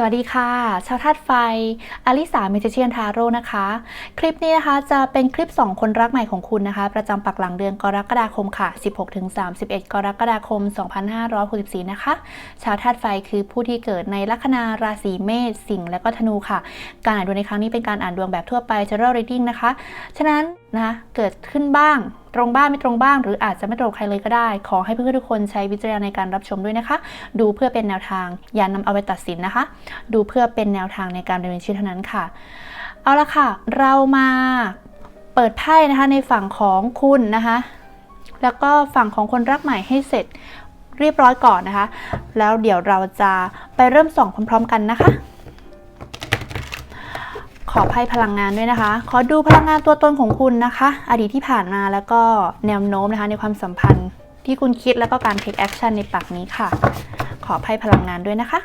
สวัสดีค่ะ ชาวธาตุไฟ อลิสาเมจิเชียนทาโร่นะคะ คลิปนี้นะคะจะเป็นคลิป 2 คนรักใหม่ของคุณนะคะ ประจำปักหลังเดือนกรกฎาคมค่ะ 16-31 กรกฎาคม 2564 นะคะ ชาวธาตุไฟคือผู้ที่เกิดในลัคนาราศีเมษสิงห์และก็ธนูค่ะ การอ่านดวงในครั้งนี้เป็นการอ่านดวงแบบทั่วไป general reading นะคะ ฉะนั้นนะะเกิดขึ้นบ้าง ตรงบ้างไม่ตรงบ้าง หรืออาจจะไม่ตรงใครเลยก็ได้ ขอให้เพื่อนๆทุกคนใช้วิจารณญาณในการรับชมด้วยนะคะ ดูเพื่อเป็นแนวทางอย่านำเอาไปตัดสินนะคะ ดูเพื่อเป็นแนวทางในการดำเนินชีวิตเท่านั้นค่ะ เอาละค่ะ เรามาเปิดไพ่นะคะในฝั่งของคุณนะคะ แล้วก็ฝั่งของคนรักใหม่ให้เสร็จเรียบร้อยก่อนนะคะ แล้วเดี๋ยวเราจะไปเริ่มส่องพร้อม ๆ กันนะคะ ขอภัยพลังงานด้วยนะคะ ขอดูพลังงานตัวตนของคุณนะคะ อดีตที่ผ่านมาแล้วก็แนวโน้มนะคะในความสัมพันธ์ที่คุณคิดแล้วก็การ take action ในปักนี้ค่ะ ขออภัยพลังงานด้วยนะคะ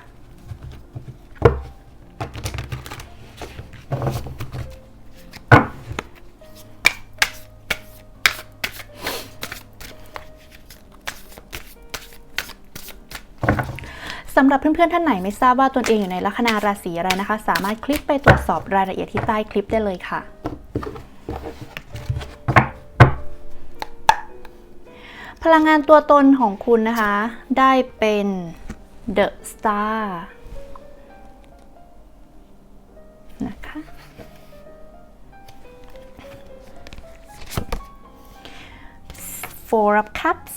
สำหรับเพื่อนๆท่านไหนไม่ทราบว่าตนเองอยู่ในลัคนาราศีอะไรนะคะ สามารถคลิกไปตรวจสอบรายละเอียดที่ใต้คลิปได้เลยค่ะพลังงานตัวตนของคุณนะคะ ได้เป็น The Star นะคะ Four of Cups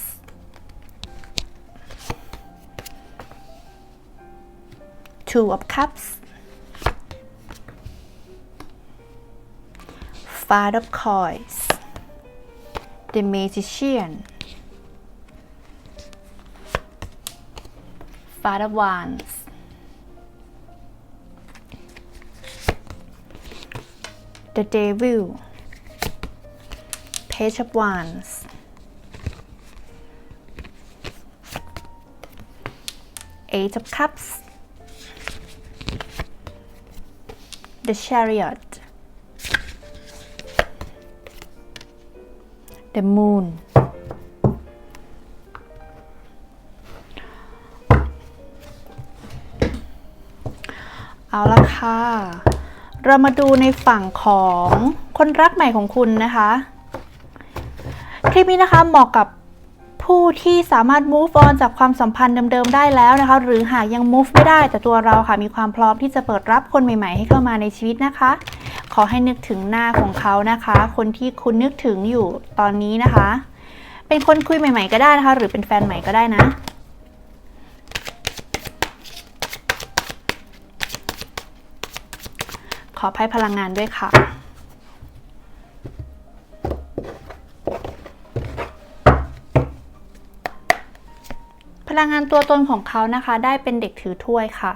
Two of Cups. Five of Coins. The Magician. Five of Wands. The Devil. Page of Wands. Eight of Cups The Chariot The Moon เอาละค่ะ เรามาดูในฝั่งของคนรักใหม่ของคุณนะคะ คลิปนี้นะคะเหมาะกับ ผู้ที่สามารถ move on จากความสัมพันธ์เดิมๆได้แล้วนะคะ หรือหากยัง move ไม่ได้แต่ตัวเราค่ะมีความพร้อมที่จะเปิดรับคนใหม่ๆ ให้เข้ามาในชีวิตนะคะ ขอให้นึกถึงหน้าของเขานะคะ คนที่คุณนึกถึงอยู่ตอนนี้นะคะ เป็นคนคุยใหม่ ๆ ก็ได้นะคะ หรือเป็นแฟนใหม่ก็ได้นะขอไพ่พลังงานด้วยค่ะ ลังงานตัวตนของเขานะคะ ได้เป็นเด็กถือถ้วยค่ะ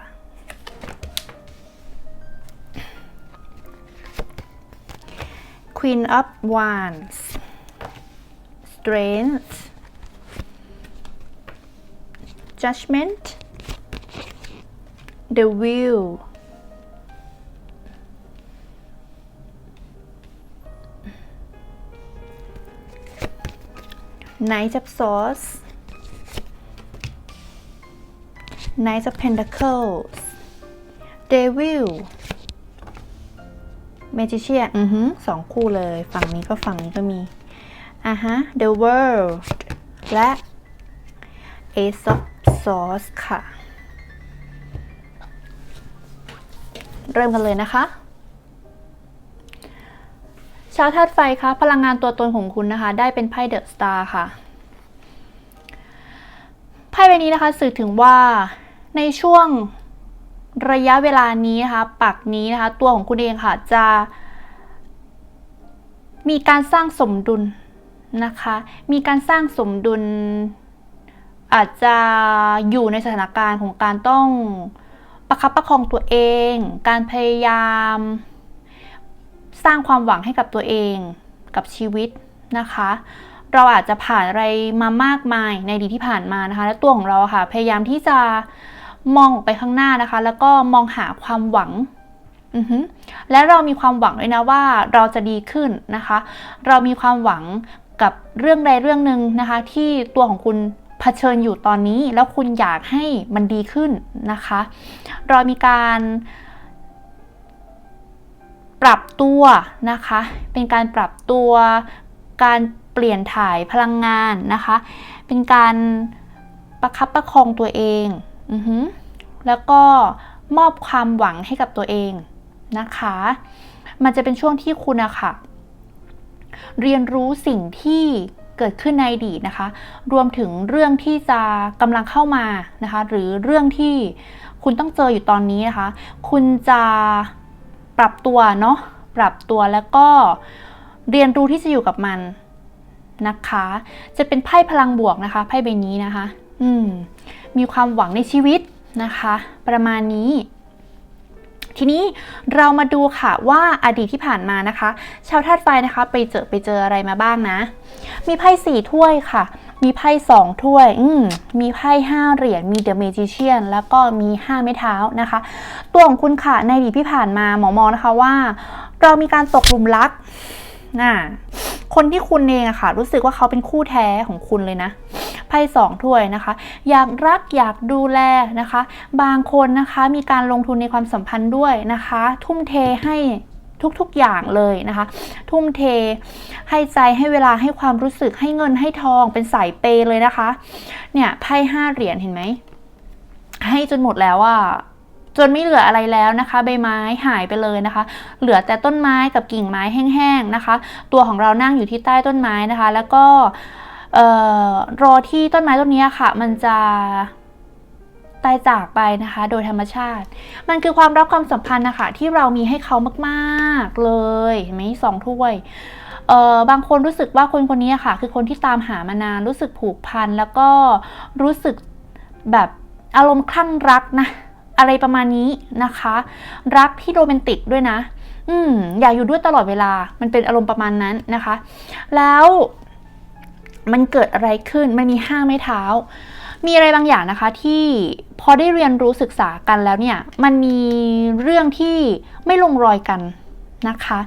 Queen of Wands Strength Judgment The Wheel Knight of Swords Knight of Pentacles Devil Magician อือหือสองคู่เลย ฝั่งนี้ก็ฝั่งนี้ก็มี อะฮะ The World และ Ace of Swords ค่ะ เริ่มกันเลยนะคะชาวธาตุไฟคะพลังงานตัวตนของคุณนะคะ ได้เป็นไพ่เดอะสตาร์ค่ะ ไพ่ใบนี้นะคะสื่อถึงว่า ในช่วงระยะเวลานี้นะคะปักนี้นะคะ ตัวของคุณเองค่ะจะ มีการสร้างสมดุลนะคะ มีการสร้างสมดุล อาจจะอยู่ในสถานการณ์ของการต้องประคับประคองตัวเอง การพยายาม สร้างความหวังให้กับตัวเองกับชีวิตนะคะ เราอาจจะผ่านอะไรมามากมายในอดีตที่ผ่านมานะคะ และตัวของเราค่ะพยายามที่จะ มองออกไปข้างหน้านะคะ แล้วก็มองหาความหวังและเรามีความหวังด้วยนะว่าเราจะดีขึ้นนะคะ เรามีความหวังกับเรื่องใดเรื่องหนึ่งนะคะ ที่ตัวของคุณเผชิญอยู่ตอนนี้ แล้วคุณอยากให้มันดีขึ้นนะคะ เรามีการปรับตัวนะคะ เป็นการปรับตัว การเปลี่ยนถ่ายพลังงานนะคะ เป็นการประคับประคองตัวเอง อือหือแล้วก็มอบความหวังให้กับตัวเองนะคะ มันจะเป็นช่วงที่คุณอะค่ะ เรียนรู้สิ่งที่เกิดขึ้นในอดีตนะคะ รวมถึงเรื่องที่จะกำลังเข้ามานะคะ หรือเรื่องที่คุณต้องเจออยู่ตอนนี้นะคะ คุณจะปรับตัวเนาะ ปรับตัวแล้วก็เรียนรู้ที่จะอยู่กับมันนะคะ จะเป็นไพ่พลังบวกนะคะ ไพ่ใบนี้นะคะ อืมมีความหวังในชีวิตนะคะ ประมาณนี้ ทีนี้เรามาดูค่ะว่าอดีตที่ผ่านมานะคะ ชาวธาตุไฟนะคะ ไปเจอไปเจออะไรมาบ้างนะ มีไพ่สี่ถ้วยค่ะ มีไพ่สองถ้วย อืมมีไพ่ห้าเหรียญมีเดอะเมจิเชียนแล้วก็มีห้าไม้เท้านะคะ ตัวของคุณค่ะในอดีตที่ผ่านมาหมอมองนะคะว่า เรามีการตกหลุมรัก น่ะคนที่คุณเองอะค่ะ รู้สึกว่าเขาเป็นคู่แท้ของคุณเลยนะไพ่สองถ้วยนะคะ อยากรักอยากดูแลนะคะ บางคนนะคะมีการลงทุนในความสัมพันธ์ด้วยนะคะ ทุ่มเทให้ทุกๆอย่างเลยนะคะ ทุ่มเทให้ใจให้เวลาให้ความรู้สึกให้เงินให้ทองเป็นสายเปย์เลยนะคะ เนี่ยไพ่ห้าเหรียญเห็นไหมให้จนหมดแล้วอะ จนไม่เหลืออะไรแล้วนะคะ ใบไม้หายไปเลยนะคะ เหลือแต่ต้นไม้กับกิ่งไม้แห้งๆนะคะ ตัวของเรานั่งอยู่ที่ใต้ต้นไม้นะคะ แล้วก็รอที่ต้นไม้ต้นนี้ค่ะ มันจะตายจากไปนะคะ โดยธรรมชาติ มันคือความรักความสัมพันธ์นะคะที่เรามีให้เขามากๆเลยเห็นไหมสองถ้วยเออบางคนรู้สึกว่าคนคนนี้ค่ะ คือคนที่ตามหามานานรู้สึกผูกพันแล้วก็รู้สึกแบบอารมณ์คลั่งรักนะ อะไรประมาณนี้นะคะ รักที่โรแมนติกด้วยนะ อืมอยากอยู่ด้วยตลอดเวลา มันเป็นอารมณ์ประมาณนั้นนะคะ แล้วมันเกิดอะไรขึ้น มันมีห้างไม้เท้า มีอะไรบางอย่างนะคะที่พอได้เรียนรู้ศึกษากันแล้วเนี่ย มันมีเรื่องที่ไม่ลงรอยกันนะคะ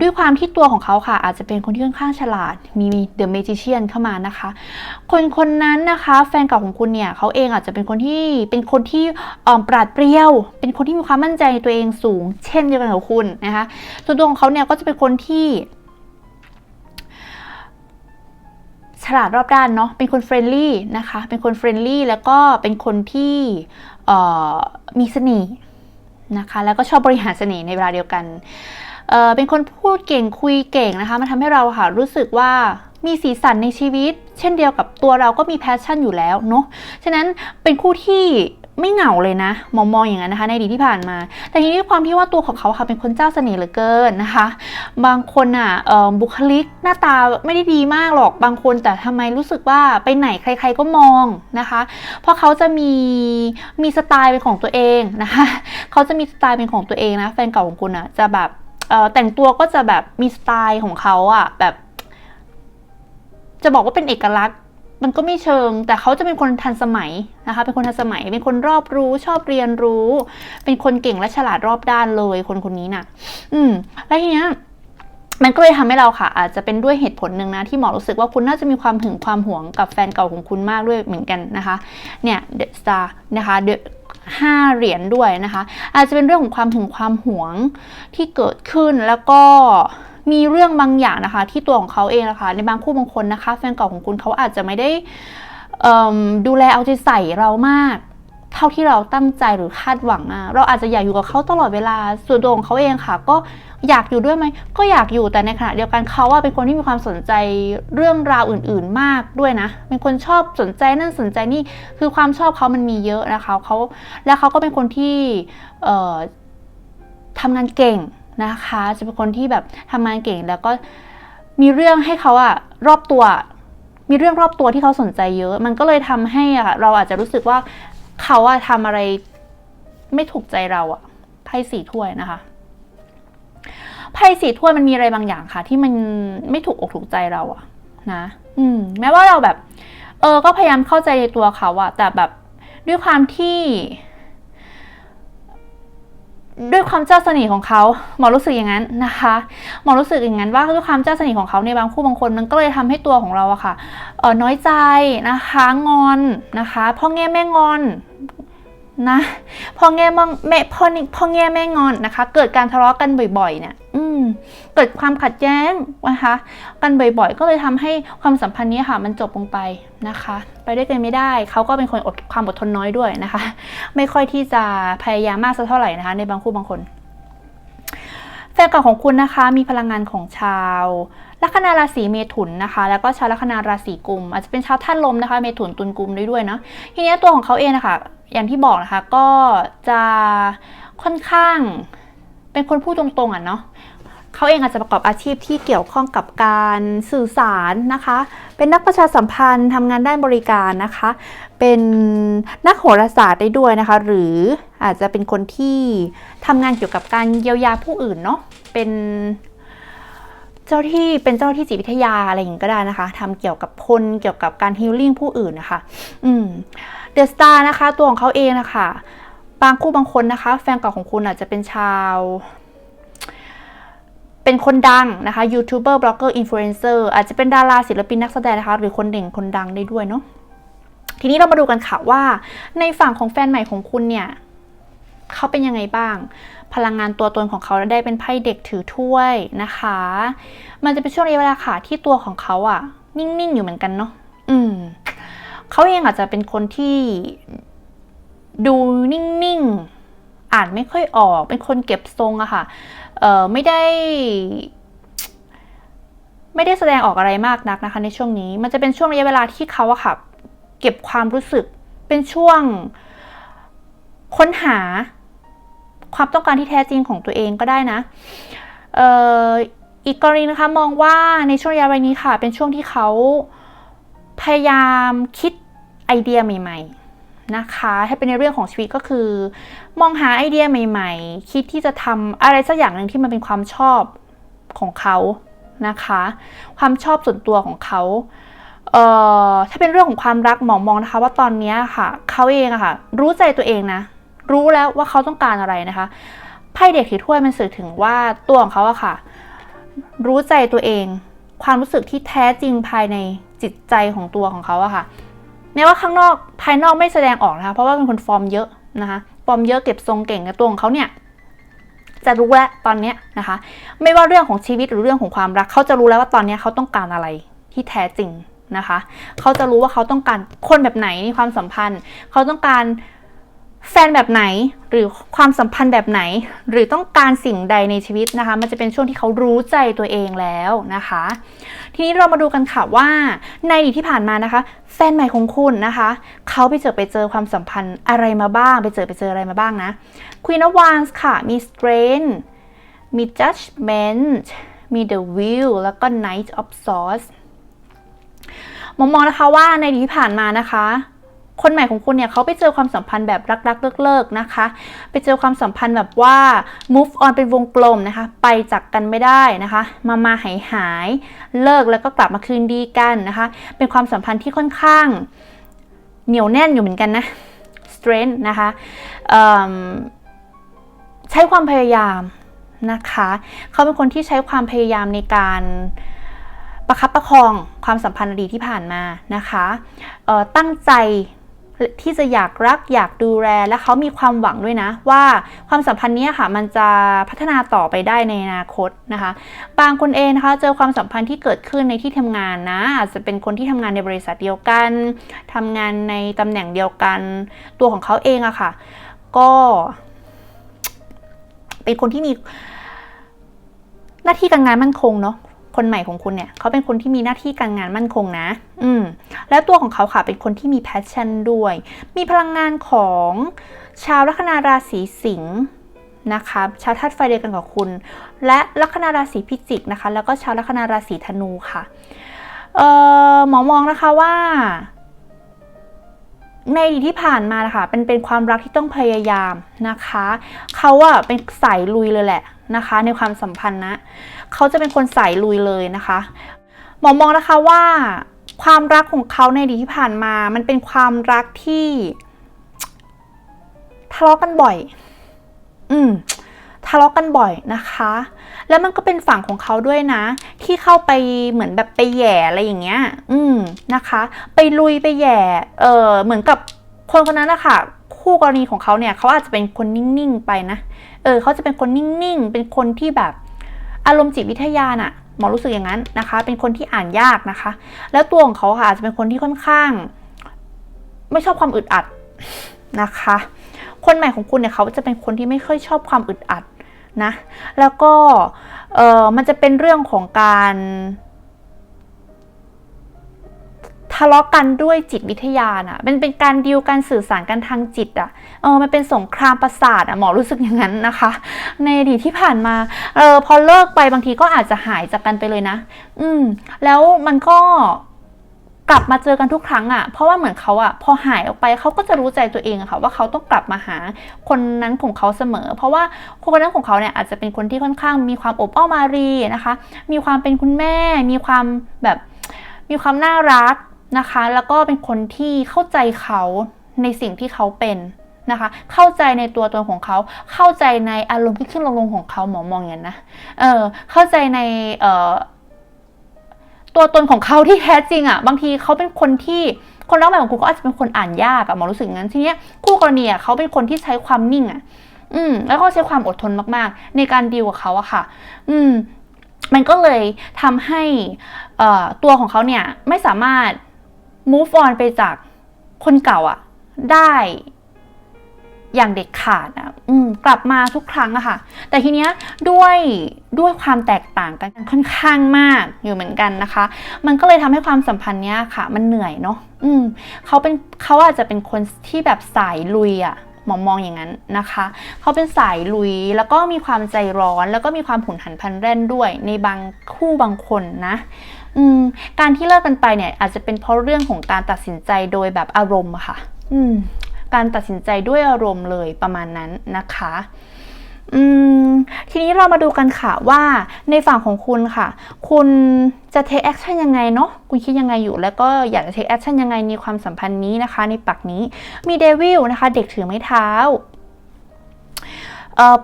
ด้วยความที่ตัวของเขาค่ะ อาจจะเป็นคนที่ค่อนข้างฉลาด มีเดอะเมจิเชียนเข้ามานะคะ คนคนนั้นนะคะ แฟนเก่าของคุณเนี่ยเขาเองอาจจะเป็นคนที่เป็นคนที่ปราดเปรียว เป็นคนที่มีความมั่นใจในตัวเองสูง เช่นเดียวกันกับคุณนะคะส่วนตัวของเขาเนี่ยก็จะเป็นคนที่ฉลาดรอบด้านเนาะ เป็นคนเฟรนลี่นะคะ เป็นคนเฟรนลี่แล้วก็เป็นคนที่มีเสน่ห์นะคะ แล้วก็ชอบบริหารเสน่ห์ในเวลาเดียวกัน เป็นคนพูดเก่งคุยเก่งนะคะมันทำให้เราค่ะรู้สึกว่ามีสีสันในชีวิต เช่นเดียวกับตัวเราก็มีแพชชั่นอยู่แล้วเนาะฉะนั้นเป็นคู่ที่ไม่เหงาเลยนะ มองมองอย่างนั้นนะคะ ในดีที่ผ่านมา แต่ทีนี้ความที่ว่าตัวของเขาค่ะเป็นคนเจ้าเสน่ห์เหลือเกินนะคะ บางคนอะเอ่อบุคลิกหน้าตาไม่ได้ดีมากหรอกบางคนแต่ทำไมรู้สึกว่าไปไหนใคร ๆก็มองนะคะ เพราะเขาจะมีมีสไตล์เป็นของตัวเองนะคะ เขาจะมีสไตล์เป็นของตัวเองนะแฟนเก่าของคุณอะจะแบบ แต่งตัวก็จะแบบมีสไตล์ของเขาอะแบบ จะบอกว่าเป็นเอกลักษณ์ มันก็ไม่เชิง แต่เขาจะเป็นคนทันสมัยนะคะ เป็นคนทันสมัย เป็นคนรอบรู้ ชอบเรียนรู้ เป็นคนเก่งและฉลาดรอบด้านเลย คนคนนี้น่ะ อืม แล้วทีเนี้ยมันก็เลยทำให้เราค่ะ อาจจะเป็นด้วยเหตุผลหนึ่งนะที่หมอรู้สึกว่าคุณน่าจะมีความหึงความหวงกับแฟนเก่าของคุณมากด้วยเหมือนกันนะคะ เนี่ยเดอะสตาร์นะคะเดอะ ห้าเหรียญด้วยนะคะ อาจจะเป็นเรื่องของความถึงความหวงที่เกิดขึ้นแล้วก็มีเรื่องบางอย่างนะคะ ที่ตัวของเขาเองนะคะ ในบางคู่บางคนนะคะ แฟนเก่าของคุณเขาอาจจะไม่ได้ดูแลเอาใจใส่เรามาก เท่าที่เราตั้งใจหรือคาดหวังอะเราอาจจะอยากอยู่กับเขาตลอดเวลาส่วนตัวของเขาเองค่ะ ก็อยากอยู่ด้วยไหมก็อยากอยู่แต่ในขณะเดียวกันเขาอะเป็นคนที่มีความสนใจเรื่องราวอื่น ๆ มากด้วยนะ เป็นคนชอบสนใจนั่นสนใจนี่คือความชอบเขามันมีเยอะนะคะเขาและเขาก็เป็นคนที่เอ่อทำงานเก่งนะคะ จะเป็นคนที่แบบทำงานเก่งแล้วก็มีเรื่องให้เขาอะรอบตัว มีเรื่องรอบตัวที่เขาสนใจเยอะ มันก็เลยทำให้อะเราอาจจะรู้สึกว่า เขาอะทำอะไรไม่ถูกใจเราอะไพ่สี่ถ้วยนะคะไพ่สี่ถ้วยมันมีอะไรบางอย่างค่ะ ที่มันไม่ถูกอกถูกใจเราอะนะ อืม แม้ว่าเราแบบ เออ ก็พยายามเข้าใจในตัวเขาอะแต่แบบด้วยความที่ ด้วยความเจ้าเสน่ห์ของเขาหมอรู้สึกอย่างนั้นนะคะหมอรู้สึกอย่างนั้นว่าด้วยความเจ้าเสน่ห์ของเขาในบางคู่บางคนมันก็เลยทำให้ตัวของเราอะค่ะน้อยใจนะคะงอนนะคะพ่อแง่แม่งอน นะพ่อแง่มองแม่พ่อนี่พ่อแง่แม่งอนนะคะ เกิดการทะเลาะกันบ่อยๆ เนี่ยอืมเกิดความขัดแย้งนะคะกันบ่อยๆ ก็เลยทำให้ความสัมพันธ์นี้ค่ะ มันจบลงไปนะคะ ไปด้วยกันไม่ได้เขาก็เป็นคนอดความอดทนน้อยด้วยนะคะ ไม่ค่อยที่จะพยายามมากสักเท่าไหร่นะคะ ในบางคู่บางคนแฟนเก่าของคุณนะคะ มีพลังงานของชาว ลัคนาราศีเมถุนนะคะ แล้วก็ชาวลัคนาราศีกุม อาจจะเป็นชาวท่านลมนะคะ เมถุนตุลกุมด้ด้วยเนาะทีนี้ตัวของเขาเองนะคะอย่างที่บอกนะคะก็จะค่อนข้างเป็นคนพูดตรงๆอะเนาะเขาเองอาจจะประกอบอาชีพที่เกี่ยวข้องกับการสื่อสารนะคะ เป็นนักประชาสัมพันธ์ทำงานด้านบริการนะคะ เป็นนักโหราศาสตร์ได้ด้วยนะคะ หรืออาจจะเป็นคนที่ทำงานเกี่ยวกับการเยียวยาผู้อื่นเนาะ เป็น จ้าที่เป็นเจ้าที่จิตวิทยาอะไรอย่างนี้ก็ได้นะคะทำเกี่ยวกับคนเกี่ยวกับการฮีลลิ่งผู้อื่นนะคะ อืมเดอะสตาร์นะคะตัวของเขาเองนะคะบางคู่บางคนนะคะ แฟนเก่าของคุณอาจจะเป็นชาว เป็นคนดังนะคะยูทูบเบอร์บล็อกเกอร์อินฟลูเอนเซอร์อาจจะเป็นดาราศิลปินนักแสดงนะคะ หรือคนเด่นคนดังได้ด้วยเนาะทีนี้เรามาดูกันค่ะว่า ในฝั่งของแฟนใหม่ของคุณเนี่ยเขาเป็นยังไงบ้าง พลังงานตัวตนของเขาได้เป็นไพ่เด็กถือถ้วยนะคะ มันจะเป็นช่วงระยะเวลาค่ะที่ตัวของเขาอะนิ่งๆอยู่เหมือนกันเนาะอืมเขาเองอาจจะเป็นคนที่ดูนิ่งๆ อ่านไม่ค่อยออก เป็นคนเก็บทรงอะค่ะ เออไม่ได้ ไม่ได้แสดงออกอะไรมากนักนะคะ ในช่วงนี้ มันจะเป็นช่วงระยะเวลาที่เขาอะค่ะ เก็บความรู้สึก เป็นช่วงค้นหา ความต้องการที่แท้จริงของตัวเองก็ได้นะเอ่ออีกกรณีนะคะมองว่าในช่วงระยะเวลานี้ค่ะ เป็นช่วงที่เขาพยายามคิดไอเดียใหม่ ๆนะคะให้เป็นในเรื่องของชีวิตก็คือ มองหาไอเดียใหม่ ๆ คิดที่จะทำอะไรสักอย่างหนึ่งที่มันเป็นความชอบของเขานะคะ ความชอบส่วนตัวของเขาเอ่อถ้าเป็นเรื่องของความรักหมอมองนะคะ ว่าตอนนี้ค่ะ เขาเองอะค่ะ รู้ใจตัวเองนะ รู้แล้วว่าเขาต้องการอะไรนะคะไพ่เด็กถือถ้วยมันสื่อถึงว่าตัวของเขาอะค่ะ รู้ใจตัวเอง ความรู้สึกที่แท้จริงภายในจิตใจของตัวของเขาอะค่ะแม้ว่าข้างนอกภายนอกไม่แสดงออกนะคะเพราะว่าเป็นคนฟอร์มเยอะนะคะฟอร์มเยอะเก็บทรงเก่งกับตัวของเขาเนี่ยจะรู้แล้วตอนเนี้นะคะ ไม่ว่าเรื่องของชีวิตหรือเรื่องของความรัก เขาจะรู้แล้วว่าตอนนี้เขาต้องการอะไรที่แท้จริงนะคะ เขาจะรู้ว่าเขาต้องการคนแบบไหนในความสัมพันธ์ เขาต้องการ แฟนแบบไหนหรือความสัมพันธ์แบบไหน หรือต้องการสิ่งใดในชีวิตนะคะ มันจะเป็นช่วงที่เขารู้ใจตัวเองแล้วนะคะ ทีนี้เรามาดูกันค่ะว่าในอดีตที่ผ่านมานะคะ แฟนใหม่ของคุณนะคะ เขาไปเจอไปเจอความสัมพันธ์อะไรมาบ้าง ไปเจอไปเจออะไรมาบ้างนะ Queen of Wands ค่ะมี Strength มี Judgment มี The Wheel แล้วก็ Knight of Swords มองมองนะคะว่าในอดีตที่ผ่านมานะคะ คนใหม่ของคุณเนี่ยเขาไปเจอความสัมพันธ์แบบรักๆเลิกๆนะคะ ไปเจอความสัมพันธ์แบบว่า move on เป็นวงกลมนะคะ ไปจากกันไม่ได้นะคะ มามาหายหายเลิกแล้วก็กลับมาคืนดีกันนะคะ เป็นความสัมพันธ์ที่ค่อนข้าง เหนียวแน่นอยู่เหมือนกันนะ strength นะคะใช้ความพยายามนะคะ เขาเป็นคนที่ใช้ความพยายามในการประคับประคองความสัมพันธ์อดีตที่ผ่านมานะคะตั้งใจ ที่จะอยากรักอยากดูแล และเขามีความหวังด้วยนะ ว่าความสัมพันธ์นี้ค่ะ มันจะพัฒนาต่อไปได้ในอนาคตนะคะ บางคนเองนะคะเจอความสัมพันธ์ที่เกิดขึ้นในที่ทำงานนะอาจจะเป็นคนที่ทำงานในบริษัทเดียวกันทำงานในตำแหน่งเดียวกัน ตัวของเขาเองอะค่ะ ก็ เป็นคนที่มีหน้าที่การงานมั่นคงเนาะ คนใหม่ของคุณเนี่ยเขาเป็นคนที่มีหน้าที่การงานมั่นคงนะ อืม แล้วตัวของเขาค่ะเป็นคนที่มีแพชชั่นด้วย มีพลังงานของชาวลัคนาราศีสิงห์นะคะชาวธาตุไฟเดียวกันกับคุณ และลัคนาราศีพิจิกนะคะ แล้วก็ชาวลัคนาราศีธนูค่ะเอ่อหมอมองนะคะว่า ในอดีตที่ผ่านมานะคะเป็นเป็นความรักที่ต้องพยายามนะคะ เขาอะเป็นสายลุยเลยแหละ นะคะ ในความสัมพันธ์นะเขาจะเป็นคนสายลุยเลยนะคะหมอมองนะคะว่าความรักของเขาในอดีตที่ผ่านมา มันเป็นความรักที่ทะเลาะกันบ่อย อืมทะเลาะกันบ่อยนะคะ แล้วมันก็เป็นฝั่งของเขาด้วยนะ ที่เข้าไปเหมือนแบบไปแย่อะไรอย่างเงี้ย อืมนะคะ ไปลุยไปแย่ เออเหมือนกับคนคนนั้นนะคะ คู่กรณีของเขาเนี่ยเขาอาจจะเป็นคนนิ่งๆไปนะ เออเขาจะเป็นคนนิ่งๆ เป็นคนที่แบบอารมณ์จิตวิทยาน่ะหมอรู้สึกอย่างนั้นนะคะ เป็นคนที่อ่านยากนะคะ แล้วตัวของเขาค่ะอาจจะเป็นคนที่ค่อนข้าง ไม่ชอบความอึดอัดนะคะ คนใหม่ของคุณเนี่ยเขาจะเป็นคนที่ไม่ค่อยชอบความอึดอัดนะ แล้วก็เออมันจะเป็นเรื่องของการ ทะเลาะกันด้วยจิตวิทยาน่ะเป็นเป็นการดีลการสื่อสารกันทางจิตอะเออมันเป็นสงครามประสาทอะหมอรู้สึกอย่างนั้นนะคะ ในอดีตที่ผ่านมาเออพอเลิกไปบางทีก็อาจจะหายจากกันไปเลยนะ อืม แล้วมันก็กลับมาเจอกันทุกครั้งอะ่ะ เพราะว่าเหมือนเขาอะ่ะ พอหายออกไปเขาก็จะรู้ใจตัวเองอะค่ะ ว่าเขาต้องกลับมาหาคนนั้นของเขาเสมอ เพราะว่าคนนั้นของเขาเนี่ยอาจจะเป็นคนที่ค่อนข้างมีความอบอ้อมอารีนะคะ มีความเป็นคุณแม่ มีความแบบ มีความน่ารัก นะคะ แล้วก็เป็นคนที่เข้าใจเขาในสิ่งที่เขาเป็นนะคะ เข้าใจในตัวตนของเขา เข้าใจในอารมณ์ที่ขึ้นลงของเขาหมอมองอย่างนั้นนะ เออ เข้าใจในเอ่อตัวตนของเขาที่แท้จริงอะ่ะ บางทีเขาเป็นคนที่คนรักใหม่ของคุณก็อาจจะเป็นคนอ่านยากอะหมอรู้สึกงั้นทีเนี้ยคู่กรณีอะเขาเป็นคนที่ใช้ความนิ่งอะอืม แล้วก็ใช้ความอดทนมากๆ ในการดีลกับเขาอะค่ะ อืม มันก็เลยทำให้เอ่อตัวของเขาเนี่ยไม่สามารถ move on ไปจากคนเก่าอะได้อย่างเด็ดขาดอะอืมกลับมาทุกครั้งอะค่ะ แต่ทีเนี้ยด้วยด้วยความแตกต่างกันค่อนข้างมากอยู่เหมือนกันนะคะ มันก็เลยทำให้ความสัมพันธ์เนี้ยค่ะ มันเหนื่อยเนาะอืมเขาเป็นเขาอาจจะเป็นคนที่แบบสายลุยอะหมอมองอย่างนั้นนะคะ เขาเป็นสายลุยแล้วก็มีความใจร้อน แล้วก็มีความผุนหันพันแร่นด้วยในบางคู่บางคนนะ การที่เลิกกันไปเนี่ยอาจจะเป็นเพราะเรื่องของการตัดสินใจโดยแบบอารมณ์อะค่ะ อืม การตัดสินใจด้วยอารมณ์เลยประมาณนั้นนะคะอืมทีนี้เรามาดูกันค่ะว่าในฝั่งของคุณค่ะ คุณจะ take action ยังไงเนาะคุณคิดยังไงอยู่ แล้วก็อยากจะ take action ยังไงในความสัมพันธ์นี้นะคะ ในปักนี้มีเดวิลนะคะ เด็กถือไม้เท้าเอ่อ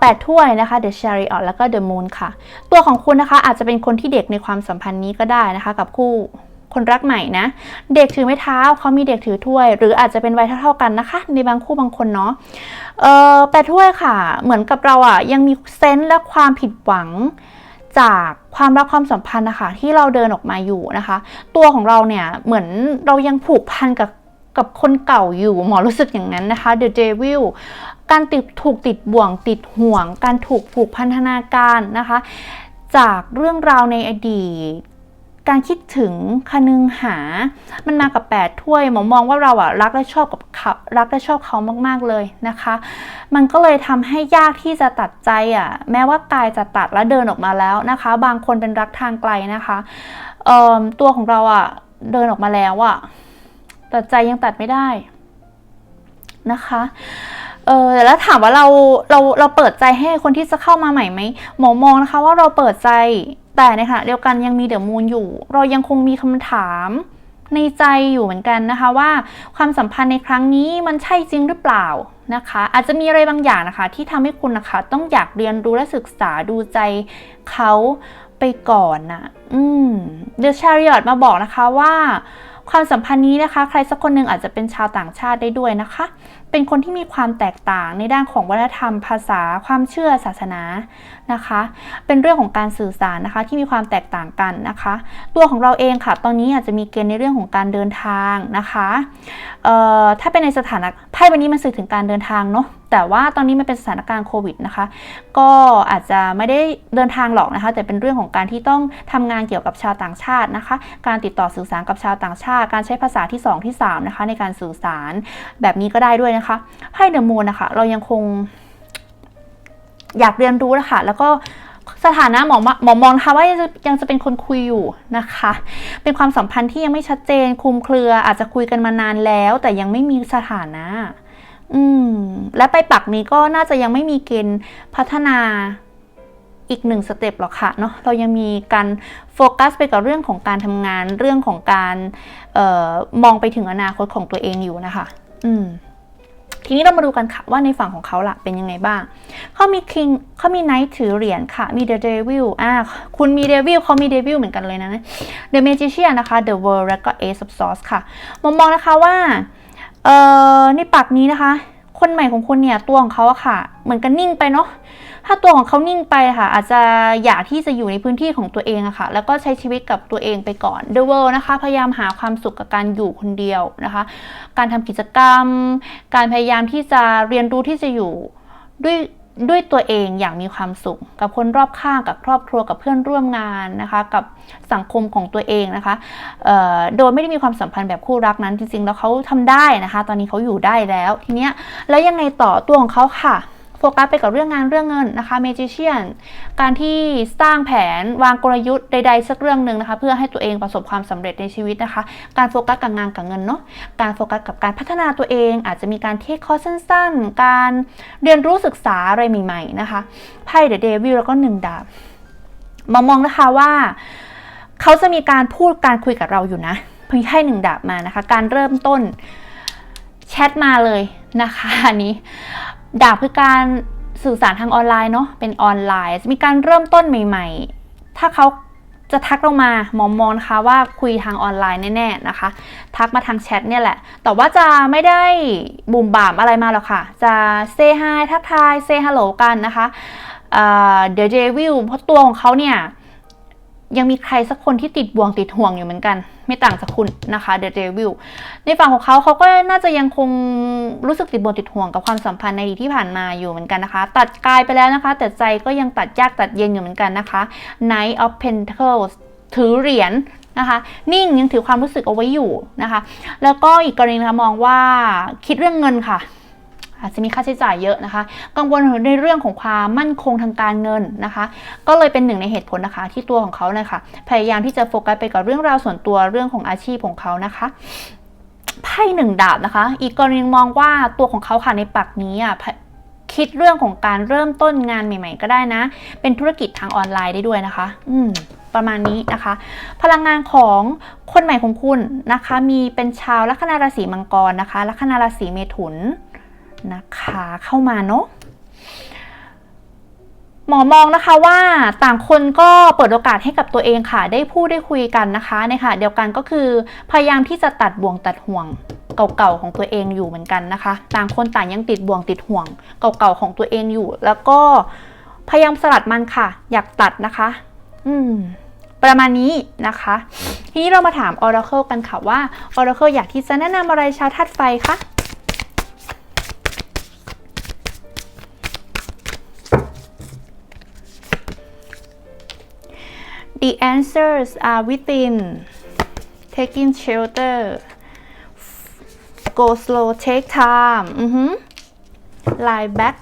แปดถ้วยนะคะ The Chariot แล้วก็ The Moon ค่ะ ตัวของคุณนะคะอาจจะเป็นคนที่เด็กในความสัมพันธ์นี้ก็ได้นะคะ กับคู่คนรักใหม่นะ เด็กถือไม้เท้าเขามีเด็กถือถ้วย หรืออาจจะเป็นวัยเท่าๆกันนะคะ ในบางคู่บางคนเนาะเอ่อแปดถ้วยค่ะ เหมือนกับเราอะยังมีเซนส์และความผิดหวังจากความรักความสัมพันธ์นะคะที่เราเดินออกมาอยู่นะคะ ตัวของเราเนี่ยเหมือนเรายังผูกพันกับ กับคนเก่าอยู่หมอรู้สึกอย่างนั้นนะคะ The Devil การติดถูกติดบ่วงติดห่วง การถูกผูกพันธนาการนะคะ จากเรื่องราวในอดีต การคิดถึงคนึงหา มันมากับ8ถ้วยหมอมองว่าเราอะรักและชอบกับเขารักและชอบเขามากๆเลยนะคะ มันก็เลยทำให้ยากที่จะตัดใจอะ่ะแม้ว่ากายจะตัดและเดินออกมาแล้วนะคะ บางคนเป็นรักทางไกลนะคะตัวของเราอะ่ะเดินออกมาแล้วอะ แต่ใจยังตัดไม่ได้นะคะ เออแล้วถามว่าเราเราเราเปิดใจให้คนที่จะเข้ามาใหม่ไหมหมอมองนะคะว่าเราเปิดใจแต่ในขณะเดียวกันยังมีเดอะมูนอยู่ เรายังคงมีคำถามในใจอยู่เหมือนกันนะคะว่าความสัมพันธ์ในครั้งนี้มันใช่จริงหรือเปล่านะคะ อาจจะมีอะไรบางอย่างนะคะ ที่ทำให้คุณนะคะต้องอยากเรียนรู้และศึกษาดูใจเขาไปก่อนนะอืมเดอะชาริอตมาบอกนะคะว่า ความสัมพันธ์นี้นะคะ ใครสักคนหนึ่งอาจจะเป็นชาวต่างชาติได้ด้วยนะคะ เป็นคนที่มีความแตกต่างในด้านของวัฒนธรรม ภาษา ความเชื่อศาสนานะคะ เป็นเรื่องของการสื่อสารนะคะที่มีความแตกต่างกันนะคะ ตัวของเราเองค่ะ ตอนนี้อาจจะมีเกณฑ์ในเรื่องของการเดินทางนะคะถ้าเป็นในสถานะไพ่วันนี้มันสื่อถึงการเดินทางเนาะ แต่ว่าตอนนี้มันเป็นสถานการณ์โควิดนะคะ ก็อาจจะไม่ได้เดินทางหรอกนะคะ แต่เป็นเรื่องของการที่ต้องทำงานเกี่ยวกับชาวต่างชาตินะคะ การติดต่อสื่อสารกับชาวต่างชาติ การใช้ภาษาที่ 2 ที่ 3 นะคะ ในการสื่อสารแบบนี้ก็ได้ด้วยนะคะไพ่เดอะมูนนะคะเรายังคง อยากเรียนรู้นะคะแล้วก็สถานะหมอหมอมองนะคะว่ายังจะยังจะเป็นคนคุยอยู่นะคะ เป็นความสัมพันธ์ที่ยังไม่ชัดเจนคลุมเครือ อาจจะคุยกันมานานแล้ว แต่ยังไม่มีสถานะ อืม และไปปักนี้ก็น่าจะยังไม่มีเกณฑ์พัฒนาอีกหนึ่งสเต็ปหรอกค่ะเนาะเรายังมีการโฟกัสไปกับเรื่องของการทำงานเรื่องของการออมองไปถึงอนาคตของตัวเองอยู่นะคะ อืมทีนี้เรามาดูกันค่ะว่าในฝั่งของเขาล่ะเป็นยังไงบ้าง เขามี king เขามี knight ถือเหรียญค่ะ มี the devil อ่าคุณมี devil เขามี devil เหมือนกันเลยนะ the magician นะคะ the world แล้วก็ ace of swords ค่ะมองมองนะคะว่า เอ่อในปากนี้นะคะ คนใหม่ของคุณเนี่ยตัวของเขาอะค่ะ เหมือนกันนิ่งไปเนาะถ้าตัวของเขานิ่งไปค่ะ อาจจะอยากที่จะอยู่ในพื้นที่ของตัวเองอะค่ะ แล้วก็ใช้ชีวิตกับตัวเองไปก่อน The World นะคะ พยายามหาความสุขกับการอยู่คนเดียวนะคะ การทำกิจกรรม การพยายามที่จะเรียนรู้ที่จะอยู่ด้วย ด้วยตัวเองอย่างมีความสุข กับคนรอบข้างกับครอบครัวกับเพื่อนร่วมงานนะคะกับสังคมของตัวเองนะคะโดยไม่ได้มีความสัมพันธ์แบบคู่รักนั้นจริงๆ แล้วเขาทำได้นะคะ ตอนนี้เขาอยู่ได้แล้วทีเนี้ยแล้วยังไงต่อตัวของเขาค่ะ โฟกัสไปกับเรื่องงานเรื่องเงินนะคะ Magician การที่สร้างแผนวางกลยุทธ์ใดๆสักเรื่องหนึ่งนะคะ เพื่อให้ตัวเองประสบความสำเร็จในชีวิตนะคะ การโฟกัสกับงานกับเงินเนาะการโฟกัสกับการพัฒนาตัวเอง อาจจะมีการเทคคอร์สสั้นๆ การเรียนรู้ศึกษาอะไรใหม่ๆนะคะไพ่เดอะเดวิลแล้วก็หนึ่งดาบมามองนะคะว่า เขาจะมีการพูดการคุยกับเราอยู่นะเพิ่งให้หนึ่งดาบมานะคะ การเริ่มต้นแชทมาเลยนะคะอันนี้ ดาบคือการสื่อสารทางออนไลน์เนาะเป็นออนไลน์จะมีการเริ่มต้นใหม่ ๆ ถ้าเขาจะทักเรามามองมองนะคะว่าคุยทางออนไลน์แน่ๆนะคะ ทักมาทางแชทเนี่ยแหละ แต่ว่าจะไม่ได้บุ่มบ่ามอะไรมาหรอกค่ะ จะเซฮายทักทายเซฮัลโหลกันนะคะเดี๋ยวเจวิลเพราะตัวของเขาเนี่ย ยังมีใครสักคนที่ติดบ่วงติดห่วงอยู่เหมือนกัน ไม่ต่างจากคุณนะคะเดอะเดวิลในฝั่งของเขาเขาก็น่าจะยังคงรู้สึกติดบ่วงติดห่วงกับความสัมพันธ์ในอดีตที่ผ่านมาอยู่เหมือนกันนะคะ ตัดกายไปแล้วนะคะ แต่ใจก็ยังตัดยากตัดเย็นอยู่เหมือนกันนะคะ Knight of Pentacles ถือเหรียญนะคะนิ่งยังถือความรู้สึกเอาไว้อยู่นะคะ แล้วก็อีกกรณีนะคะมองว่าคิดเรื่องเงินค่ะ อาจจะมีค่าใช้จ่ายเยอะนะคะ กังวลในเรื่องของความมั่นคงทางการเงินนะคะ ก็เลยเป็นหนึ่งในเหตุผลนะคะ ที่ตัวของเขาเนี่ยค่ะพยายามที่จะโฟกัสไปกับเรื่องราวส่วนตัวเรื่องของอาชีพของเขานะคะไพ่หนึ่งดาบนะคะ อีกกรณีมองว่าตัวของเขาค่ะในปักนี้อะคิดเรื่องของการเริ่มต้นงานใหม่ ๆ ก็ได้นะ เป็นธุรกิจทางออนไลน์ได้ด้วยนะคะ อืมประมาณนี้นะคะ พลังงานของคนใหม่ของคุณนะคะ มีเป็นชาวลัคนาราศีมังกรนะคะลัคนาราศีเมถุน นะคะเข้ามาเนาะหมอมองนะคะว่าต่างคนก็เปิดโอกาสให้กับตัวเองค่ะ ได้พูดได้คุยกันนะคะในค่ะเดียวกันก็คือพยายามที่จะตัดบ่วงตัดห่วงเก่าๆของตัวเองอยู่เหมือนกันนะคะ ต่างคนต่างยังติดบ่วงติดห่วงเก่าๆของตัวเองอยู่ แล้วก็พยายามสลัดมันค่ะ อยากตัดนะคะ อืม ประมาณนี้นะคะ ทีนี้เรามาถาม Oracle กันค่ะว่า Oracle อยากที่จะแนะนำอะไรชาวธาตุไฟคะ The answers are within. Taking shelter. Go slow, take time. อือหือ Lie back,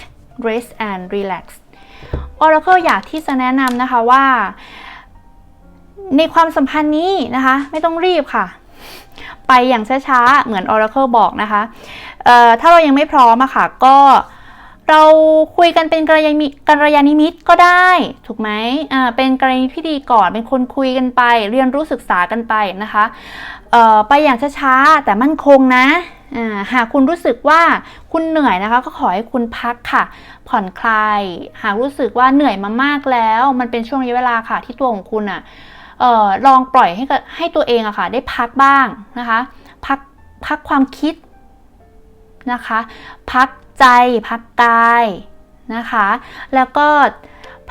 rest and relax. Oracle อยากที่จะแนะนำนะคะว่า ในความสัมพันธ์นี้นะคะ ไม่ต้องรีบค่ะ ไปอย่างช้าๆ เหมือน Oracle บอกนะคะ ถ้าเรายังไม่พร้อมอะค่ะ ก็ เราคุยกันเป็นกัลยาณมิกัลยาณมิตรก็ได้ ถูกไหมอ่าเป็นกรณีที่ดีก่อนเป็นคนคุยกันไป เรียนรู้ศึกษากันไปนะคะเอ่อไปอย่างช้าๆแต่มั่นคงนะอ่าหากคุณรู้สึกว่าคุณเหนื่อยนะคะ ก็ขอให้คุณพักค่ะ ผ่อนคลาย หากรู้สึกว่าเหนื่อยมามากแล้ว มันเป็นช่วงระยะเวลาค่ะที่ตัวของคุณอะเอ่อลองปล่อยให้ให้ตัวเองอะค่ะ ได้พักบ้างนะคะ พักพักความคิดนะคะ พัก ใจพักกายนะคะ แล้วก็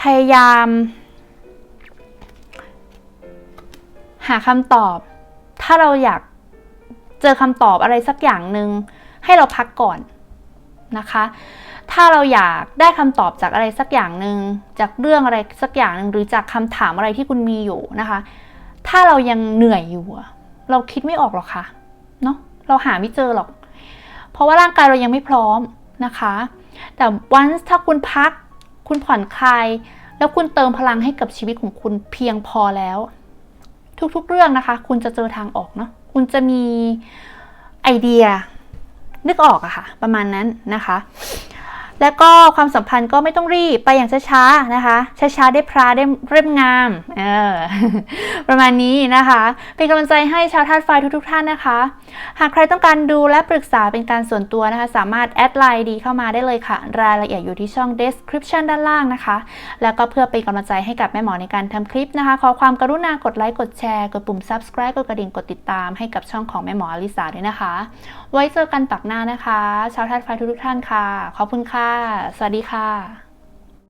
พยายาม หาคำตอบ ถ้าเราอยากเจอคำตอบอะไรสักอย่างหนึ่งให้เราพักก่อนนะคะ ถ้าเราอยากได้คำตอบจากอะไรสักอย่างหนึ่งจากเรื่องอะไรสักอย่างหนึ่งหรือจากคำถามอะไรที่คุณมีอยู่นะคะ ถ้าเรายังเหนื่อยอยู่ เราคิดไม่ออกหรอกค่ะเนาะเราหาไม่เจอหรอก เพราะว่าร่างกายเรายังไม่พร้อม นะคะ แต่วันถ้าคุณพัก คุณผ่อนคลาย แล้วคุณเติมพลังให้กับชีวิตของคุณเพียงพอแล้ว ทุกๆเรื่องนะคะ คุณจะเจอทางออกเนาะคุณจะมีไอเดียนึกออกอะค่ะ ประมาณนั้นนะคะ และก็ความสัมพันธ์ก็ไม่ต้องรีบไปอย่างช้าๆนะคะ ช้าๆได้พระได้เรียบงามเออประมาณนี้นะคะ เป็นกำลังใจให้ชาวธาตุไฟทุกๆท่านนะคะ หากใครต้องการดูและปรึกษาเป็นการส่วนตัวนะคะ สามารถแอดไลน์ดีเข้ามาได้เลยค่ะ รายละเอียดอยู่ที่ช่อง description ด้านล่างนะคะ แล้วก็เพื่อเป็นกำลังใจให้กับแม่หมอในการทำคลิปนะคะ ขอความกรุณากดไลค์กดแชร์กดปุ่ม subscribe กดกระดิ่งกดติดตามให้กับช่องของแม่หมออลิสาด้วยนะคะ ไว้เจอกันปักหน้านะคะ ชาวธาตุไฟทุกๆท่านค่ะขอบคุณค่ะสวัสดีค่ะ